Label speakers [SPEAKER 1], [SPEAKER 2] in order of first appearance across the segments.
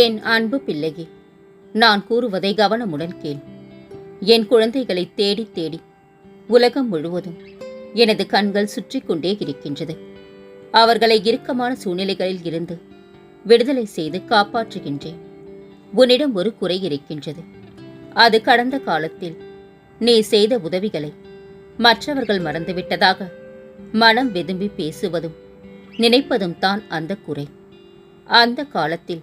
[SPEAKER 1] என் அன்பு பிள்ளையே நான் கூறுவதை கவனமுடன் கேள். என் குழந்தைகளை தேடி தேடி உலகம் முழுவதும் எனது கண்கள் சுற்றி கொண்டே இருக்கின்றது. அவர்களை இறுக்கமான சூழ்நிலைகளில் இருந்து விடுதலை செய்து காப்பாற்றுகின்றேன். உன்னிடம் ஒரு குறை இருக்கின்றது. அது கடந்த காலத்தில் நீ செய்த உதவிகளை மற்றவர்கள் மறந்துவிட்டதாக மனம் வெதும்பி பேசுவதும் நினைப்பதும் தான் அந்த குறை. அந்த காலத்தில்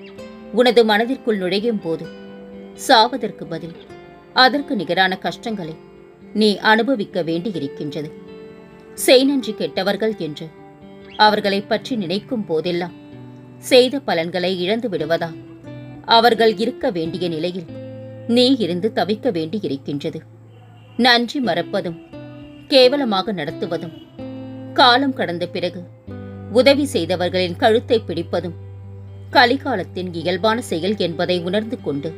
[SPEAKER 1] உனது மனதிற்குள் நுழையும் போது சாவதற்கு பதில் அதற்கு நிகரான கஷ்டங்களை நீ அனுபவிக்க வேண்டியிருக்கின்றது. செய் நன்றி கெட்டவர்கள் என்று அவர்களை பற்றி நினைக்கும் போதெல்லாம் செய்த பலன்களை இழந்து விடுவதா? அவர்கள் இருக்க வேண்டிய நிலையில் நீ இருந்து தவிக்க வேண்டியிருக்கின்றது. நன்றி மறப்பதும் கேவலமாக நடத்துவதும் காலம் கடந்த பிறகு உதவி செய்தவர்களின் கழுத்தை பிடிப்பதும் கலிகாலத்தின் இயல்பான செயல் என்பதை உணர்ந்து கொண்டு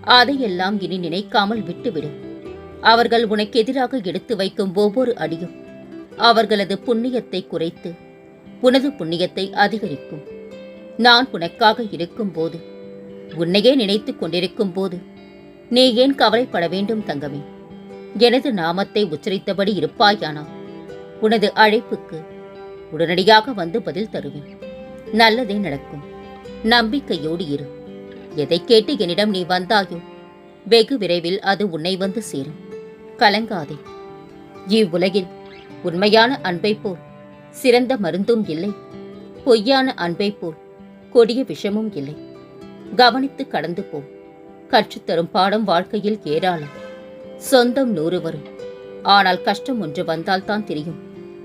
[SPEAKER 1] அதையெல்லாம் இனி நினைக்காமல் விட்டுவிடு. அவர்கள் உனக்கு எதிராக எடுத்து வைக்கும் ஒவ்வொரு அடியும் அவர்களது புண்ணியத்தை குறைத்து உனது புண்ணியத்தை அதிகரிக்கும். நான் உனக்காக இருக்கும்போது உன்னையே நினைத்து கொண்டிருக்கும் போது நீ ஏன் கவலைப்பட வேண்டும் தங்கமே? எனது நாமத்தை உச்சரித்தபடி இருப்பாயானா? உனது அழைப்புக்கு உடனடியாக வந்து பதில் தருவேன். நல்லதே நடக்கும். நம்பிக்கையோடு இரு. எதை கேட்டு என்னிடம் நீ வந்தாயோ? வெகு விரைவில் அது உன்னை வந்து சேரும். கலங்காதே. இவ்வுலகில் உண்மையான அன்பை போல் சிறந்த மருந்தும் இல்லை. பொய்யான அன்பை போல் கொடிய விஷமும் இல்லை. கவனித்து கடந்து போ. கற்றுத்தரும் பாடம் வாழ்க்கையில் ஏராளம். சொந்தம் நூறு வரும் ஆனால் கஷ்டம் ஒன்று வந்தால்தான் தெரியும்.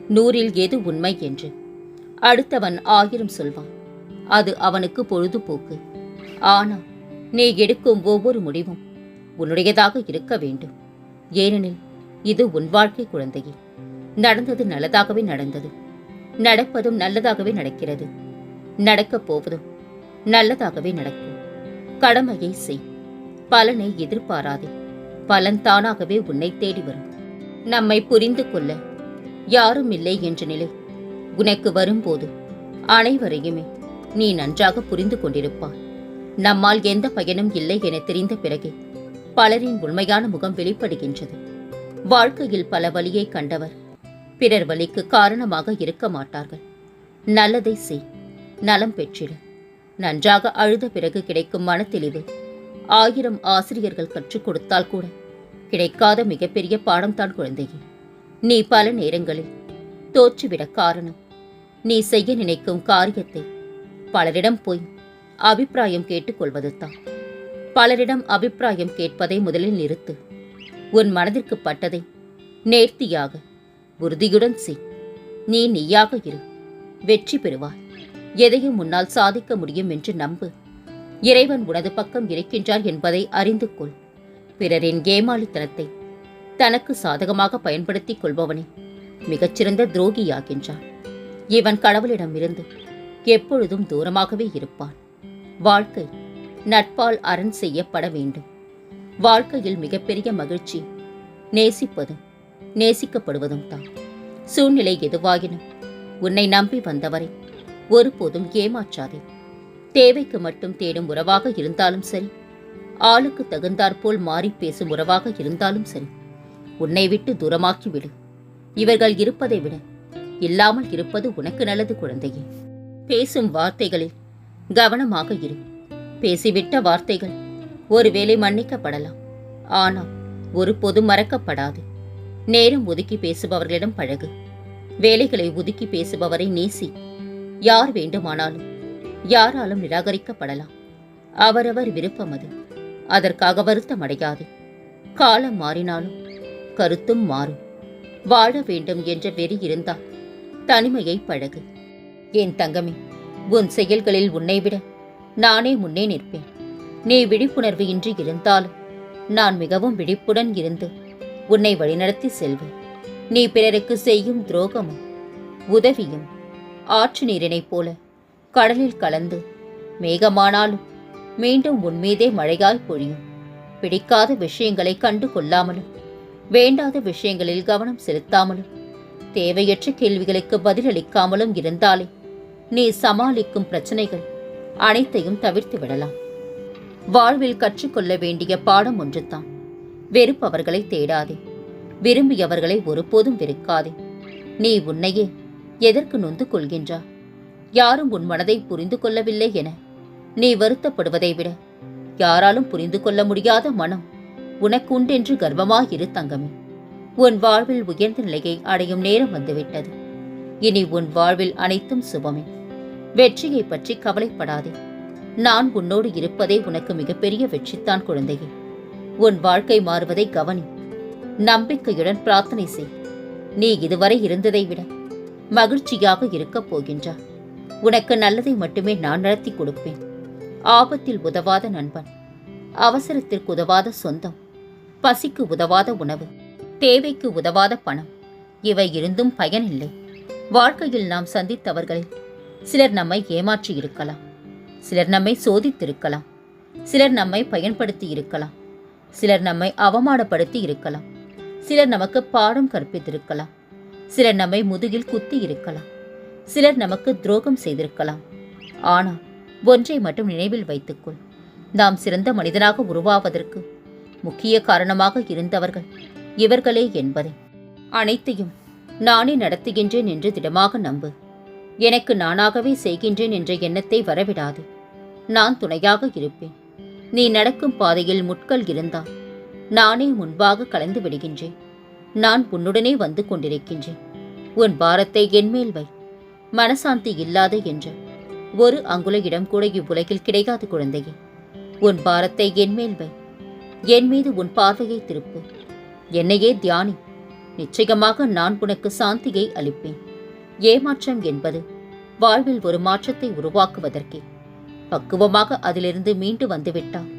[SPEAKER 1] நூறில் எது உண்மை என்று. அடுத்தவன் ஆயிரம் சொல்வான். அது அவனுக்கு பொழுதுபோக்கு. ஆனால் நீ எடுக்கும் ஒவ்வொரு முடிவும் உன்னுடையதாக இருக்க வேண்டும். ஏனெனில் இது உன் வாழ்க்கை குழந்தையே. நடந்தது நல்லதாகவே நடந்தது. நடப்பதும் நல்லதாகவே நடக்கிறது. நடக்கப் போவதும் நல்லதாகவே நடக்கும். கடமையை செய். பலனை எதிர்பாராதே. பலன் தானாகவே உன்னை தேடி வரும். நம்மை புரிந்து கொள்ள யாரும் இல்லை என்ற நிலை உனக்கு வரும்போது அனைவரையுமே நீ நன்றாக புரிந்து கொண்டிருப்பாய். நம்மால் எந்த பயனும் இல்லை என தெரிந்த பிறகே பலரின் உண்மையான முகம் வெளிப்படுகின்றது. வாழ்க்கையில் பல வழியை கண்டவர் பிறர் வழிக்கு காரணமாக இருக்க மாட்டார்கள். நல்லதை செய் நலம் பெற்றிட. நன்றாக அழுத பிறகு கிடைக்கும் மனத்தெளிவு ஆயிரம் ஆசிரியர்கள் கற்றுக் கொடுத்தால் கூட கிடைக்காத மிகப்பெரிய பாடம் தான் குழந்தையே. நீ பல நேரங்களில் தோற்றுவிட காரணம். நீ செய்ய நினைக்கும் காரியத்தை பலரிடம் போய் அபிப்பிராயம் கேட்டுக்கொள்வதுதான் பலரிடம் அபிப்பிராயம் கேட்பதை முதலில் நிறுத்து. உன் மனதிற்கு பட்டதை நேர்த்தியாக உறுதியுடன் செய். நீ நீயாக இரு. வெற்றி பெறுவாய். எதையும் உன்னால் சாதிக்க முடியும் என்று நம்பு. இறைவன் உனது பக்கம் இருக்கின்றார் என்பதை அறிந்து கொள். பிறரின் ஏமாளித்தனத்தை தனக்கு சாதகமாக பயன்படுத்திக் கொள்பவனே. மிகச்சிறந்த துரோகியாகின்றான். இவன் கடவுளிடமிருந்து எப்பொழுதும் தூரமாகவே இருப்பான். வாழ்க்கை நட்பால் அரண் செய்யப்பட வேண்டும். வாழ்க்கையில் மிகப்பெரிய மகிழ்ச்சி நேசிப்பதும் நேசிக்கப்படுவதும் தான். சூழ்நிலை எதுவாயினும் உன்னை நம்பி வந்தவரை ஒருபோதும் ஏமாற்றாதே. தேவைக்கு மட்டும் தேடும் உறவாக இருந்தாலும் சரி ஆளுக்கு தகுந்தாற்போல் மாறி பேசும் உறவாக இருந்தாலும் சரி உன்னை விட்டு தூரமாக்கி விடு இவர்கள் இருப்பதை விட இல்லாமல் இருப்பது உனக்கு நல்லது குழந்தையே. பேசும் வார்த்தைகளில் கவனமாக இரு. பேசிவிட்ட வார்த்தைகள் ஒருவேளை மன்னிக்கப்படலாம். ஆனால் ஒரு பொது மறக்கப்படாது. நேரம் ஒதுக்கி பேசுபவர்களிடம் பழகு. வேலைகளை ஒதுக்கி பேசுபவரை நேசி. யார் வேண்டுமானாலும் யாராலும் நிராகரிக்கப்படலாம். அவரவர் விருப்பம் அது. அதற்காக வருத்தம் அடையாது. காலம் மாறினாலும் கருத்தும் மாறும். வாழ வேண்டும் என்ற வெறி இருந்தால் தனிமையை பழகு. என் தங்கமே உன் செயல்களில் உன்னை விட நானே முன்னே நிற்பேன். நீ விழிப்புணர்வு இன்றி இருந்தாலும் நான் மிகவும் விழிப்புடன் இருந்து உன்னை வழிநடத்தி செல்வேன். நீ பிறருக்கு செய்யும் துரோகமும் உதவியும் ஆற்று நீரினைப் போல கடலில் கலந்து மேகமானாலும் மீண்டும் உன்மீதே மழையாய் பொழியும். பிடிக்காத விஷயங்களை கண்டு கொள்ளாமலும் வேண்டாத விஷயங்களில் கவனம் செலுத்தாமலும் தேவையற்ற கேள்விகளுக்கு பதிலளிக்காமலும் இருந்தாலே நீ சமாளிக்கும் பிரச்சனைகள் அனைத்தையும் தவிர்த்து விடலாம். வாழ்வில் கற்றுக்கொள்ள வேண்டிய பாடம் ஒன்றுதான். வெறுப்பவர்களை தேடாதே. விரும்பியவர்களை ஒருபோதும் வெறுக்காதே. நீ உன்னையே எதற்கு நொந்து கொள்கின்றா? யாரும் உன் மனதை புரிந்து கொள்ளவில்லை என. நீ வருத்தப்படுவதை விட யாராலும் புரிந்து கொள்ள முடியாத மனம் உனக்கு உண்டென்று கர்வமாயிரு தங்கமே. உன் வாழ்வில் உயர்ந்த நிலையை அடையும் நேரம் வந்துவிட்டது. இனி உன் வாழ்வில் அனைத்தும் சுபமே. வெற்றியை பற்றி கவலைப்படாதே. நான் உன்னோடு இருப்பதே உனக்கு மிகப்பெரிய வெற்றித்தான் குழந்தையே. உன் வாழ்க்கை மாறுவதை கவனி. நம்பிக்கையுடன் பிரார்த்தனை செய். நீ இதுவரை இருந்ததை விட மகிழ்ச்சியாக இருக்கப் போகின்றார் உனக்கு நல்லதை மட்டுமே நான் நடத்தி கொடுப்பேன். ஆபத்தில் உதவாத நண்பன். அவசரத்திற்கு உதவாத சொந்தம். பசிக்கு உதவாத உணவு. தேவைக்கு உதவாத பணம். இவை இருந்தும் பயனில்லை. வாழ்க்கையில் நாம் சந்தித்தவர்களில் சிலர் நம்மை ஏமாற்றி இருக்கலாம். சிலர் நம்மை சோதித்திருக்கலாம். சிலர் நம்மை பயன்படுத்தி இருக்கலாம். சிலர் நம்மை அவமானப்படுத்தி இருக்கலாம். சிலர் நமக்கு பாடம் கற்பித்திருக்கலாம். சிலர் நம்மை முதுகில் குத்தி இருக்கலாம். சிலர் நமக்கு துரோகம் செய்திருக்கலாம். ஆனால் ஒன்றை மட்டும் நினைவில் வைத்துக்கொள். நாம் சிறந்த மனிதனாக உருவாவதற்கு முக்கிய காரணமாக இருந்தவர்கள் இவர்களே என்பதை அனைத்தையும் நானே நடத்துகின்றேன் என்று திடமாக நம்பு. எனக்கு நானாகவே செய்கின்றேன் என்ற எண்ணத்தை வரவிடாது. நான் துணையாக இருப்பேன். நீ நடக்கும் பாதையில் முட்கள் இருந்தால் நானே முன்பாக கலந்து விடுகின்றேன். நான் உன்னுடனே வந்து கொண்டிருக்கின்றேன். உன் பாரத்தை என்மேல் வை. மனசாந்தி இல்லாத என்ற. ஒரு அங்குல இடம் கூட இவ்வுலகில் கிடைக்காது குழந்தையே. உன் பாரத்தை என்மேல் வை. என் மீது உன் பார்வையை திருப்பு. என்னையே தியானி. நிச்சயமாக நான் உனக்கு சாந்தியை அளிப்பேன். ஏமாற்றம் என்பது வாழ்வில் ஒரு மாற்றத்தை உருவாக்குவதற்கே. பக்குவமாக அதிலிருந்து மீண்டு வந்துவிட்டால்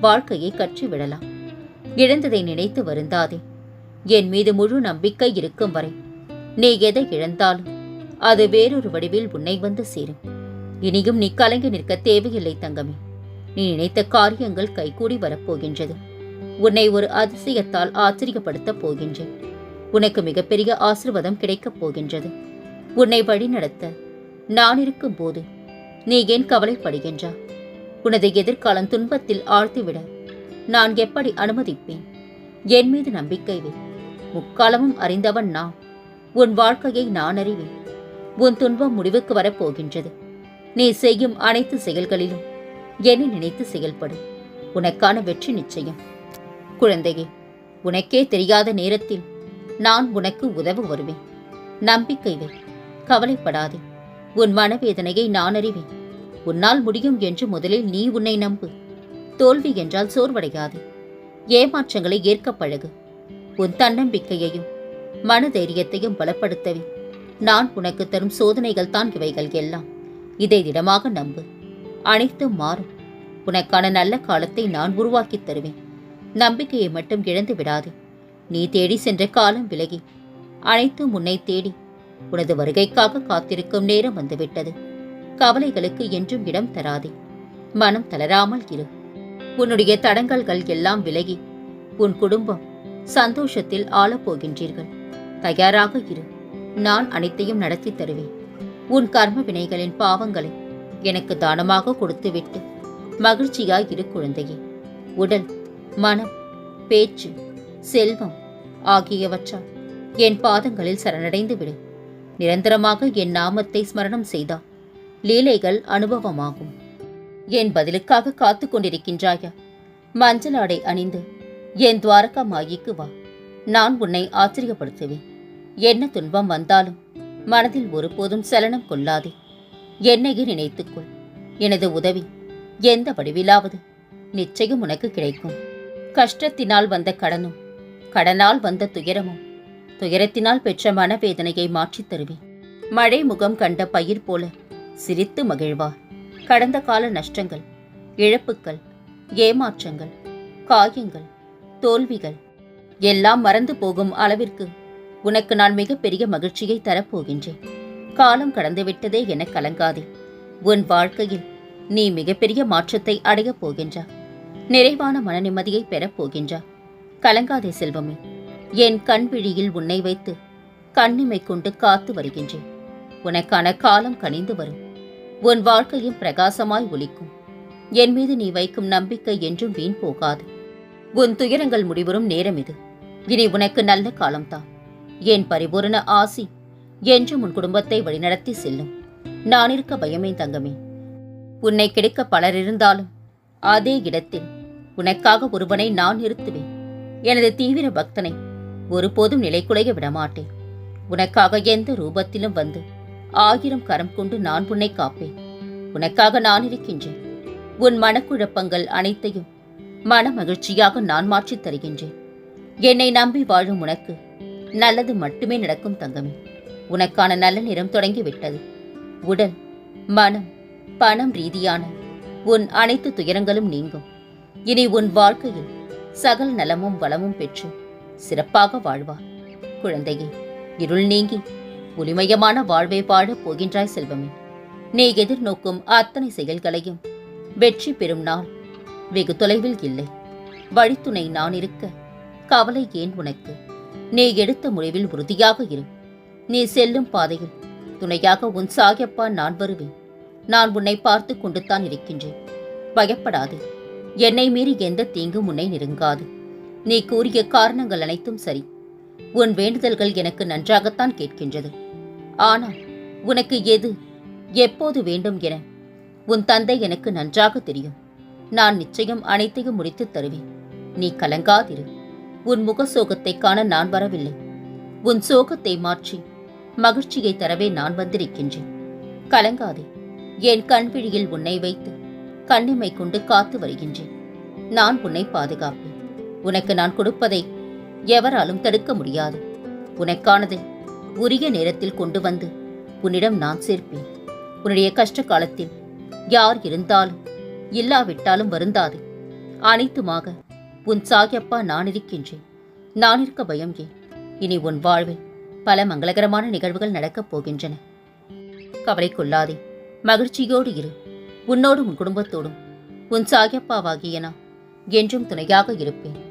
[SPEAKER 1] வாழ்க்கையை கற்றுவிடலாம். இழந்ததை நினைத்து வருந்தாதே. என் மீது முழு நம்பிக்கை இருக்கும் வரை நீ எதை இழந்தாலும் அது வேறொரு வடிவில் உன்னை வந்து சேரும். இனியும் நீ கலங்கி நிற்க தேவையில்லை தங்கமே. நீ நினைத்த காரியங்கள் கைகூடி வரப்போகின்றது. உன்னை ஒரு அதிசயத்தால் ஆச்சரியப்படுத்தப் போகின்றேன். உனக்கு மிகப்பெரிய ஆசிர்வாதம் கிடைக்கப் போகின்றது. உன்னை வழிநடத்த நான் இருக்கும்போது நீ ஏன் கவலைப்படுகின்றா? உனது எதிர்காலம் துன்பத்தில் ஆழ்த்திவிட நான் எப்படி அனுமதிப்பேன்? என் மீது நம்பிக்கை வை. முக்காலமும் அறிந்தவன் நான். உன் வாழ்க்கையை நான் அறிவேன். உன் துன்பம் முடிவுக்கு வரப்போகின்றது. நீ செய்யும் அனைத்து செயல்களிலும் என்னை நினைத்து செயல்படு. உனக்கான வெற்றி நிச்சயம். குழந்தையே உனக்கே தெரியாத நேரத்தில் நான் உனக்கு உதவ வருவேன். நம்பிக்கை வை. கவலைப்படாதே. உன் மனவேதனையை நான் அறிவேன். உன்னால் முடியும் என்று முதலில் நீ உன்னை நம்பு. தோல்வி என்றால் சோர்வடையாதே. ஏமாற்றங்களை ஏற்க பழகு. உன் தன்னம்பிக்கையையும் மனதைரியத்தையும் பலப்படுத்தவே. நான் உனக்கு தரும் சோதனைகள் தான் இவைகள் எல்லாம். இதை திடமாக நம்பு. அனைத்தும் மாறும். உனக்கான நல்ல காலத்தை நான் உருவாக்கித் தருவேன். நம்பிக்கையை மட்டும் இழந்து விடாதே நீ தேடி சென்ற காலம் விலகி. அனைத்தும் உன்னை தேடி உனது வருகைக்காக காத்திருக்கும் நேரம் வந்துவிட்டது. கவலைகளுக்கு என்றும் இடம் தராதே. மனம் தளராமல் இரு. உன்னுடைய தடங்கல்கள் எல்லாம் விலகி உன் குடும்பம் சந்தோஷத்தில் ஆளப் போகின்றீர்கள் தயாராக இரு. நான் அனைத்தையும் நடத்தி தருவேன். உன் கர்ம வினைகளின் பாவங்களை எனக்கு தானமாக கொடுத்துவிட்டு மகிழ்ச்சியாய் இரு குழந்தையே. உடல் மனம் பேச்சு செல்வம் ஆகியவற்றால் என் பாதங்களில் சரணடைந்து விடு நிரந்தரமாக என் நாமத்தை ஸ்மரணம் செய்தால் லீலைகள் அனுபவமாகும். என் பதிலுக்காக காத்து கொண்டிருக்கின்றாயா? மஞ்சள் ஆடை அணிந்து என் துவாரகா மாயிக்கு வா. நான் உன்னை ஆச்சரியப்படுத்துவேன். என்ன துன்பம் வந்தாலும் மனதில் ஒருபோதும் சலனம் கொள்ளாதே. என்னையே நினைத்துக்கொள் எனது உதவி எந்த வடிவிலாவது நிச்சயம் உனக்கு கிடைக்கும். கஷ்டத்தினால் வந்த கடனும் கடனால் வந்த துயரமும் துயரத்தினால் பெற்ற மனவேதனையை மாற்றித் தருவேன். மழை முகம் கண்ட பயிர் போல சிரித்து மகிழ்வார். கடந்த கால நஷ்டங்கள் இழப்புக்கள் ஏமாற்றங்கள் காயங்கள் தோல்விகள் எல்லாம் மறந்து போகும் அளவிற்கு உனக்கு நான் மிகப்பெரிய மகிழ்ச்சியை தரப்போகின்றேன். காலம் கடந்துவிட்டதே என கலங்காதே. உன் வாழ்க்கையில் நீ மிகப்பெரிய மாற்றத்தை அடையப் போகின்றா. நிறைவான மன நிம்மதியை பெறப் போகின்றா. கலங்காதே செல்வமே. என் கண்பிழியில் உன்னை வைத்து கண்ணிமை கொண்டு காத்து வருகின்றேன். உனக்கான காலம் கனிந்து வரும். உன் வாழ்க்கையும் பிரகாசமாய் ஒலிக்கும். என் மீது நீ வைக்கும் நம்பிக்கை என்றும் வீண் போகாது. உன் துயரங்கள் முடிவரும் நேரம் இது. இனி உனக்கு நல்ல காலம்தான். என் பரிபூரண ஆசி என்றும் உன் குடும்பத்தை வழிநடத்தி செல்லும். நான் இருக்க பயமே தங்கமே. உன்னை கிடைக்க பலர் இருந்தாலும் அதே இடத்தில் உனக்காக ஒருவனை நான் நிறுத்துவேன். எனது தீவிர பக்தனை ஒருபோதும் நிலைக்குலைய விடமாட்டேன். உனக்காக எந்த ரூபத்திலும் வந்து ஆயிரம் கரம் கொண்டு நான் உன்னை காப்பேன். உனக்காக நான் இருக்கின்றேன். உன் மனக்குழப்பங்கள் அனைத்தையும் மன மகிழ்ச்சியாக நான் மாற்றித் தருகின்றேன். என்னை நம்பி வாழும் உனக்கு நல்லது மட்டுமே நடக்கும் தங்கமே. உனக்கான நல்ல நேரம் தொடங்கிவிட்டது. உடல் மனம் பணம் ரீதியான உன் அனைத்து துயரங்களும் நீங்கும். இனி உன் வாழ்க்கையில் சகல் நலமும் வளமும் பெற்று சிறப்பாக வாழ்வார். குழந்தையே இருள் நீங்கி ஒளிமயமான வாழ்வை வாழப் போகின்றாய் செல்வமே. நீ எதிர்நோக்கும் அத்தனை செயல்களையும் வெற்றி பெறும் நாள் வெகு தொலைவில் இல்லை. வழித்துணை நான் இருக்க கவலை ஏன் உனக்கு? நீ எடுத்த முடிவில் உறுதியாக இரு. நீ செல்லும் பாதையில் துணையாக உன் சாயப்பா நான் வருவேன். நான் உன்னை பார்த்து கொண்டுத்தான் இருக்கின்றேன். பயப்படாதே. என்னை மீறி எந்த தீங்கும் உன்னை நெருங்காது. நீ கூறிய காரணங்கள் அனைத்தும் சரி. உன் வேண்டுதல்கள் எனக்கு நன்றாகத்தான் கேட்கின்றது. ஆனால் உனக்கு எது எப்போது வேண்டும் என உன் தந்தை எனக்கு நன்றாக தெரியும். நான் நிச்சயம் அனைத்தையும் முடித்துத் தருவேன். நீ கலங்காதிரு. உன் முக சோகத்தை காண நான் வரவில்லை. உன் சோகத்தை மாற்றி மகிழ்ச்சியை தரவே நான் வந்திருக்கின்றேன். கலங்காதே. என் கண்விழியில் உன்னை வைத்து கண்ணிமை கொண்டு காத்து வருகின்றேன். நான் உன்னை பாதுகாப்பேன். உனக்கு நான் கொடுப்பதை எவராலும் தடுக்க முடியாது. உனக்கானதை உரிய நேரத்தில் கொண்டு வந்து உன்னிடம் நான் சேர்ப்பேன். உன்னுடைய கஷ்ட காலத்தில் யார் இருந்தாலும் இல்லாவிட்டாலும் வருந்தாது. அனைத்துமாக உன் சாகியப்பா நான் இருக்கின்றேன். நான் இருக்க பயம் ஏன்? இனி உன் வாழ்வில் பல மங்களகரமான நிகழ்வுகள் நடக்கப் போகின்றன. கவலை கொள்ளாதே. மகிழ்ச்சியோடு இரு. உன்னோடும் உன் குடும்பத்தோடும் உன் சாயப்பாவாகிய நான் என்றும் துணையாக இருப்பேன்.